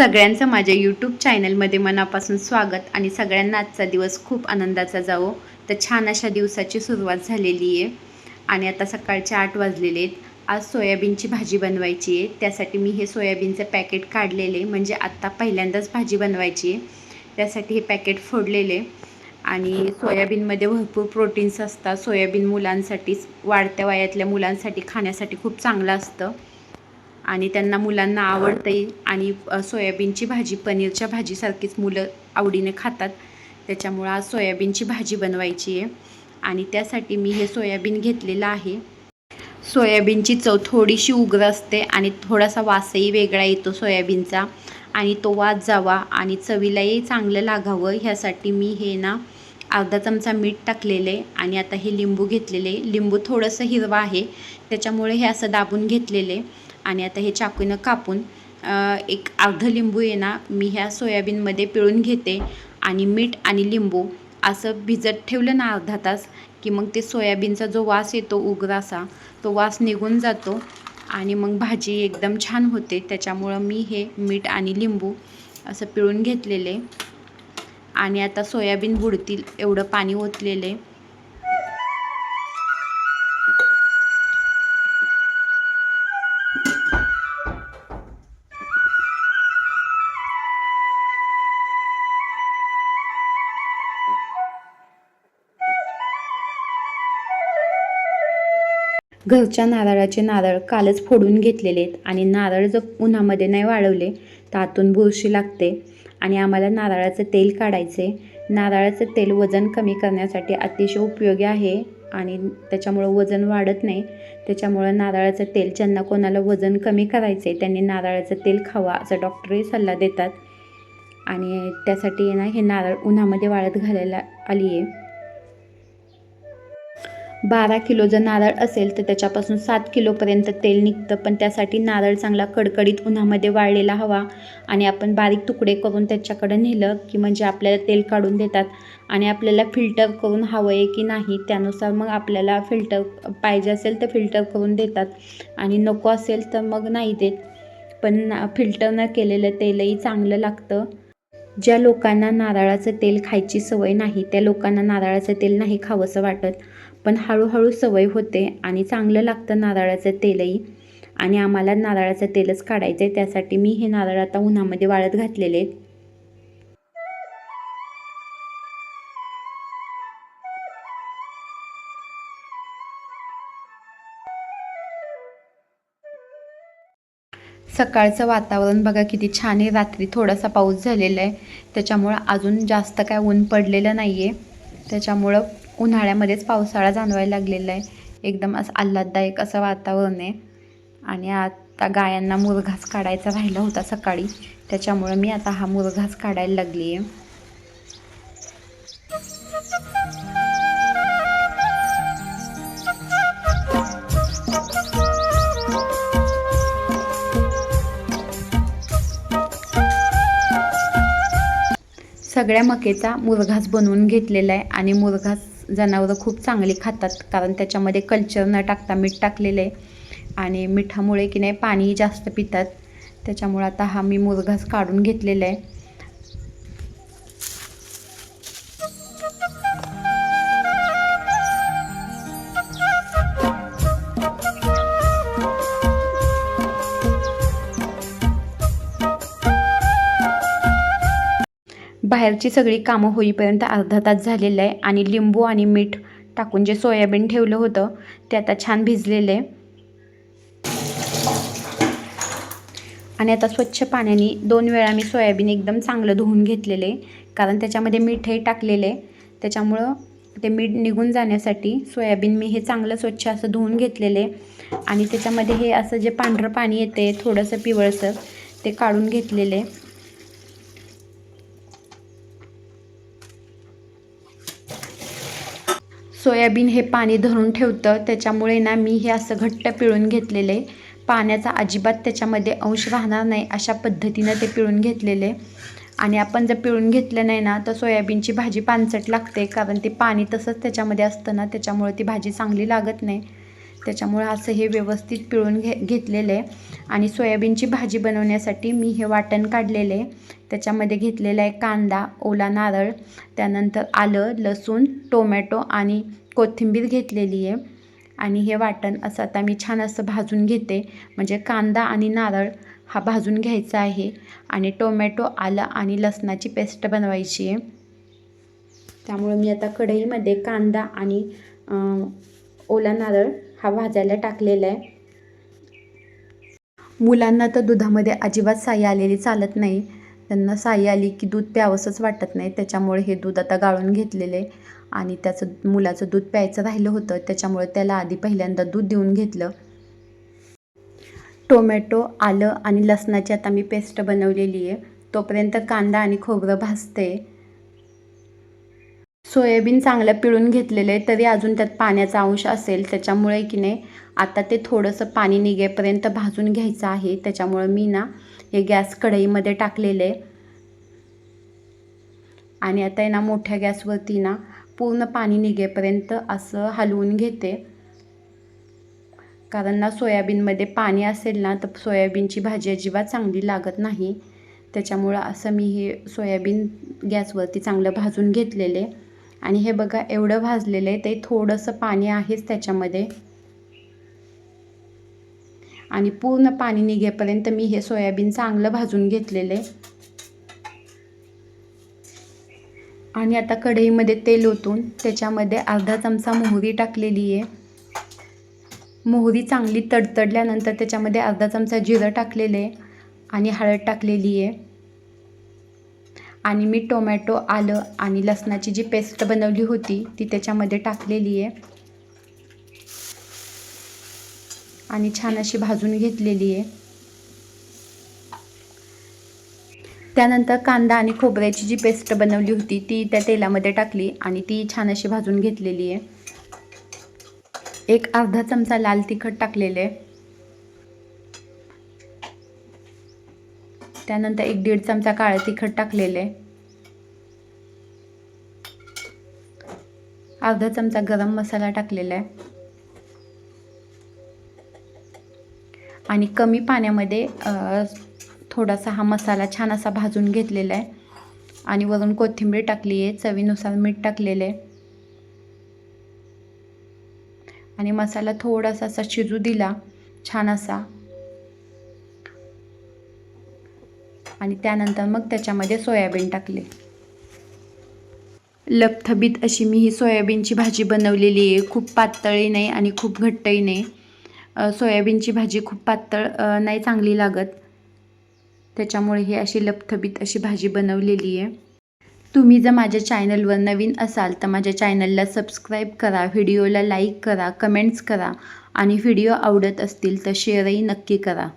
सगळ्यांचं माझ्या यूट्यूब चॅनलमध्ये मनापासून स्वागत आणि सगळ्यांना आजचा दिवस खूप आनंदाचा जावो. तर छान अशा दिवसाची सुरुवात झालेली आहे. आणि आता सकाळचे आठ वाजलेले आहेत. आज सोयाबीनची भाजी बनवायची आहे. त्यासाठी मी हे सोयाबीनचं पॅकेट काढलेले म्हणजे आत्ता पहिल्यांदाच भाजी बनवायची आहे. त्यासाठी हे पॅकेट फोडलेले आणि सोयाबीनमध्ये भरपूर प्रोटीन्स असतात. सोयाबीन मुलांसाठी वाढत्या वयातल्या मुलांसाठी खाण्यासाठी खूप चांगलं असतं. आणि त्यांना मुलांना आवडते आणि सोयाबीनची भाजी पनीरच्या भाजीसारखीच मुलं आवडीने खातात. त्याच्यामुळं आज सोयाबीनची भाजी बनवायची आहे. आणि त्यासाठी मी हे सोयाबीन घेतलेलं आहे. सोयाबीनची चव थोडीशी उग्र असते आणि थोडासा वासही वेगळा येतो सोयाबीनचा. आणि तो वास जावा आणि चवीलाही चांगलं लागावं. ह्यासाठी मी हे ना अर्धा चमचा मीठ टाकलेले आणि आता हे लिंबू घेतलेले. लिंबू थोडंसं हिरवं आहे. त्याच्यामुळे हे असं दाबून घेतलेले. आणि आता हे चाकूनं कापून एक अर्ध लिंबू आहे ना मी ह्या सोयाबीनमध्ये पिळून घेते. आणि मीठ आणि लिंबू असं भिजत ठेवलं ना अर्धा तास की मग ते सोयाबीनचा जो वास येतो उग्रासा तो वास निघून जातो. आणि मग भाजी एकदम छान होते. त्याच्यामुळं मी हे मीठ आणि लिंबू असं पिळून घेतलेले. आणि आता सोयाबीन बुडतील एवढं पाणी ओतलेले. घरच्या नारळाचे नारळ कालच फोडून घेतलेले आहेत आणि नारळ जर उन्हामध्ये नाही वाळवले तर आतून बुरशी लागते आणि आम्हाला नारळाचं तेल काढायचे नारळाचं तेल वजन कमी करण्यासाठी अतिशय उपयोगी आहे आणि त्याच्यामुळं वजन वाढत नाही. त्याच्यामुळं नारळाचं तेल ज्यांना कोणाला वजन कमी करायचं आहे त्यांनी नारळाचं तेल खावा असं डॉक्टरही सल्ला देतात. आणि त्यासाठी ना हे नारळ उन्हामध्ये वाळत घालायला आली आहे बारा किलो जर नारळ असेल तर त्याच्यापासून सात किलोपर्यंत तेल निघतं पण त्यासाठी नारळ चांगला कडकडीत उन्हामध्ये वाळलेला हवा आणि आपण बारीक तुकडे करून त्याच्याकडे नेलं की म्हणजे आपल्याला तेल काढून देतात आणि आपल्याला फिल्टर करून हवं आहे की नाही त्यानुसार मग आपल्याला फिल्टर पाहिजे असेल तर फिल्टर करून देतात आणि नको असेल तर मग नाही देत. पण फिल्टर न केलेलं तेलही चांगलं लागतं. ज्या लोकांना नारळाचं तेल खायची सवय नाही त्या लोकांना नारळाचं तेल नाही खावंसं वाटत. पण हळूहळू सवय होते आणि चांगलं लागतं नारळाचं तेलही. आणि आम्हाला नारळाचं तेलच काढायचं आहे त्यासाठी मी हे नारळ आता उन्हामध्ये वाळत घातलेले. आहेत सकाळचं वातावरण बघा किती छान आहे. रात्री थोडासा पाऊस झालेला आहे. त्याच्यामुळं अजून जास्त काय ऊन पडलेलं नाही आहे त्याच्यामुळं उन्हाळ्यामध्येच पावसाळा जाणवायला लागलेला आहे. एकदम असं आल्हाददायक असं वातावरण आहे. आणि आता गायांना मुरघास काढायचा राहिला होता सकाळी. त्याच्यामुळं मी आता हा मुरघास काढायला लागली आहे सगळ्या मकेचा मुरघास बनवून घेतलेला आहे आणि मुरघास जनावरं खूप चांगली खातात कारण त्याच्यामध्ये कल्चर न टाकता मीठ टाकलेलं आहे. आणि मिठामुळे की नाही पाणी जास्त पितात. त्याच्यामुळे आता हा मी मुरघास काढून घेतलेला आहे. बाहेरची सगळी कामं होईपर्यंत अर्धा तास झालेलं आहे आणि लिंबू आणि मीठ टाकून जे सोयाबीन ठेवलं होतं ते आता छान भिजलेलं आहे. आणि आता स्वच्छ पाण्याने दोन वेळा मी सोयाबीन एकदम चांगलं धुवून घेतलेले कारण त्याच्यामध्ये मीठही टाकलेले आहे. त्याच्यामुळं ते मीठ निघून जाण्यासाठी सोयाबीन मी हे चांगलं स्वच्छ असं धुवून घेतलेले आणि त्याच्यामध्ये हे असं जे पांढरं पाणी येते थोडंसं पिवळसर ते काढून घेतलेले सोयाबीन हे पाणी धरून ठेवतं. त्याच्यामुळे ना मी हे असं घट्ट पिळून घेतलेले. पाण्याचा अजिबात त्याच्यामध्ये अंश राहणार नाही अशा पद्धतीनं ते पिळून घेतलेले. आणि आपण जर पिळून घेतलं नाही ना तर सोयाबीनची भाजी पानसट लागते. कारण ते पाणी तसंच त्याच्यामध्ये असतं ना त्याच्यामुळे ती भाजी चांगली लागत नाही. त्याच्यामुळं असं हे व्यवस्थित पिळून घे घेतलेलं आहे. आणि सोयाबीनची भाजी बनवण्यासाठी मी हे वाटण काढलेलं आहे. त्याच्यामध्ये घेतलेला आहे कांदा ओला नारळ त्यानंतर आलं लसूण टोमॅटो आणि कोथिंबीर घेतलेली आहे. आणि हे वाटण असं आता मी छान असं भाजून घेते. म्हणजे कांदा आणि नारळ हा भाजून घ्यायचा आहे. आणि टोमॅटो आलं आणि लसणाची पेस्ट बनवायची आहे. त्यामुळे मी आता कढईमध्ये कांदा आणि ओला नारळ हा भाजायला टाकलेला आहे. मुलांना तर दुधामध्ये अजिबात साई आलेली चालत नाही. त्यांना साई आली की दूध प्यावंसंच वाटत नाही. त्याच्यामुळे हे दूध आता गाळून घेतलेलं आहे. आणि त्याचं मुलाचं दूध प्यायचं राहिलं होतं. त्याच्यामुळे त्याला आधी पहिल्यांदा दूध देऊन घेतलं. टोमॅटो आलं आणि लसणाची आता मी पेस्ट बनवलेली आहे. तोपर्यंत कांदा आणि खोबरं भाजते. सोयाबीन चांगलं पिळून घेतलेलं आहे तरी अजून त्यात पाण्याचा अंश असेल. त्याच्यामुळे की नाही आता ते थोडंसं पाणी निघेपर्यंत भाजून घ्यायचं आहे. त्याच्यामुळं मी ना हे गॅस कढईमध्ये टाकलेले आहे. आणि आता आहे ना मोठ्या गॅसवरती ना पूर्ण पाणी निघेपर्यंत असं हलवून घेते. कारण ना सोयाबीनमध्ये पाणी असेल ना तर सोयाबीनची भाजी अजिबात चांगली लागत नाही. त्याच्यामुळं असं मी हे सोयाबीन गॅसवरती चांगलं भाजून घेतलेले आणि हे बघा एवढं भाजलेलं आहे. ते थोडंसं पाणी आहेच त्याच्यामध्ये. आणि पूर्ण पाणी निघेपर्यंत मी हे सोयाबीन चांगलं भाजून घेतलेलं आहे. आणि आता कढईमध्ये तेल ओतून त्याच्यामध्ये अर्धा चमचा मोहरी टाकलेली आहे. मोहरी चांगली तडतडल्यानंतर त्याच्यामध्ये अर्धा चमचा जिरं टाकलेलं आहे आणि हळद टाकलेली आहे. आणि मी टोमॅटो आलं आणि लसणाची जी पेस्ट बनवली होती ती त्याच्यामध्ये टाकलेली आहे. आणि छान अशी भाजून घेतलेली आहे. त्यानंतर कांदा आणि खोबऱ्याची जी पेस्ट बनवली होती ती त्या तेलामध्ये टाकली आणि ती छान अशी भाजून घेतलेली आहे. एक अर्धा चमचा लाल तिखट टाकलेलं आहे. त्यानंतर एक दीड चमचा काळं तिखट टाकलेले. अर्धा चमचा गरम मसाला टाकलेला. आहे आणि कमी पाण्यामध्ये थोडासा हा मसाला छान असा भाजून घेतलेला आहे. आणि वरून कोथिंबीर टाकली आहे चवीनुसार मीठ टाकलेलं. आहे आणि मसाला थोडासा असा शिजू दिला छान असा. आणि त्यानंतर मग त्याच्यामध्ये सोयाबीन टाकले. लपथबीत अशी मी ही सोयाबीनची भाजी बनवलेली आहे. खूप पातळही नाही आणि खूप घट्टही नाही. सोयाबीनची भाजी खूप पातळ नाही चांगली लागत. त्याच्यामुळे ही अशी लपथबीत अशी भाजी बनवलेली आहे. तुम्ही जर माझ्या चॅनलवर नवीन असाल तर माझ्या चॅनलला सबस्क्राईब करा व्हिडिओला लाईक करा कमेंट्स करा आणि व्हिडिओ आवडत असतील तर शेअरही नक्की करा.